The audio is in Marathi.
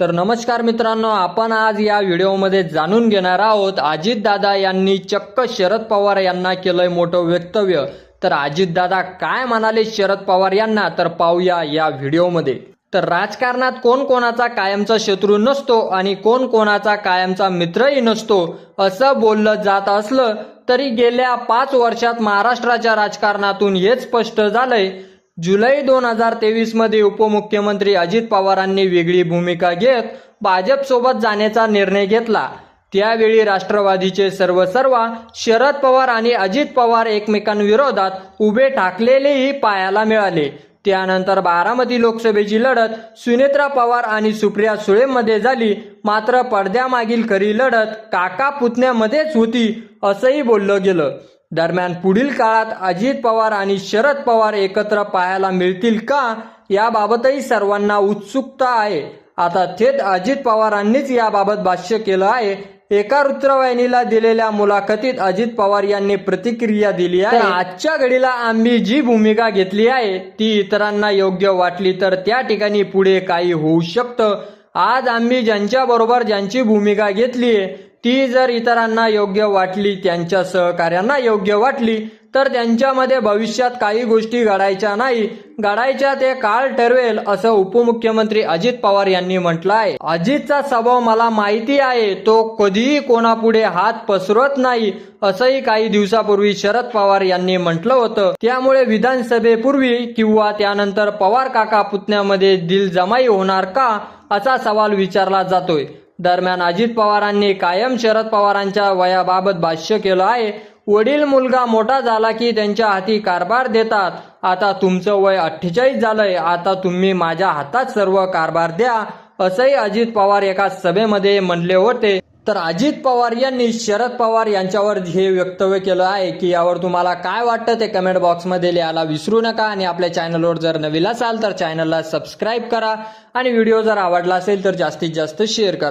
तर नमस्कार मित्रांनो आपण आज या व्हिडिओमध्ये जाणून घेणार आहोत अजितदादा यांनी चक्क शरद पवार यांना केलंय मोठं वक्तव्य. तर अजितदादा काय म्हणाले शरद पवार यांना? तर पाहूया या व्हिडिओमध्ये. तर राजकारणात कोण कोणाचा कायमचा शत्रू नसतो आणि कोण कोणाचा कायमचा मित्रही नसतो असं बोललं जात असलं तरी गेल्या पाच वर्षात महाराष्ट्राच्या राजकारणातून हेच स्पष्ट झालंय. जुलै दोन हजार तेवीसमध्ये उपमुख्यमंत्री अजित पवारांनी वेगळी भूमिका घेत भाजपसोबत जाण्याचा निर्णय घेतला. त्यावेळी राष्ट्रवादीचे सर्व सर्व शरद पवार आणि अजित पवार एकमेकांविरोधात उभे ठाकलेलेही पाहायला मिळाले. त्यानंतर बारामती लोकसभेची लढत सुनेत्रा पवार आणि सुप्रिया सुळेमध्ये झाली. मात्र पडद्यामागील खरी लढत काका पुतण्यामध्येच होती असंही बोललं गेलं. दरम्यान पुढील काळात अजित पवार आणि शरद पवार एकत्र पाहायला मिळतील का याबाबतही सर्वांना उत्सुकता आहे. आता थेट अजित पवारांनीच याबाबत भाष्य केलं आहे. एका वृत्तवाहिनीला दिलेल्या मुलाखतीत अजित पवार यांनी प्रतिक्रिया दिली आहे. आजच्या घडीला आम्ही जी भूमिका घेतली आहे ती इतरांना योग्य वाटली तर त्या ठिकाणी पुढे काही होऊ शकतं. आज आम्ही ज्यांच्या बरोबर ज्यांची भूमिका घेतली आहे ती जर इतरांना योग्य वाटली त्यांच्या सहकार्यांना योग्य वाटली तर त्यांच्यामध्ये भविष्यात काही गोष्टी घडायच्या नाही. घडायच्या ते काळ ठरवेल असं उपमुख्यमंत्री अजित पवार यांनी म्हटलं आहे अजितचा स्वभाव मला माहिती आहे तो कधीही कोणापुढे हात पसरवत नाही असंही काही दिवसापूर्वी शरद पवार यांनी म्हटलं होतं. त्यामुळे विधानसभेपूर्वी किंवा त्यानंतर पवार काका पुतण्यामध्ये दिलजमाई होणार का असा सवाल विचारला जातोय. दरम्यान अजित पवारांनी कायम शरद पवारांच्या वयाबाबत भाष्य केलं आहे. वडील मुलगा मोठा झाला की त्यांच्या हाती कारभार देतात. आता तुमचं वय अठ्ठेचाळीस झालंय. आता तुम्ही माझ्या हातात सर्व कारभार द्या असंही अजित पवार एका सभेमध्ये म्हणले होते. तर अजित पवार यांनी शरद पवार यांच्यावर हे वक्तव्य केलं आहे की यावर तुम्हाला काय वाटतं ते कमेंट बॉक्समध्ये लिहायला विसरू नका आणि आपल्या चॅनलवर जर नवीन असाल तर चॅनलला सबस्क्राईब करा आणि व्हिडिओ जर आवडला असेल तर जास्तीत जास्त शेअर करा.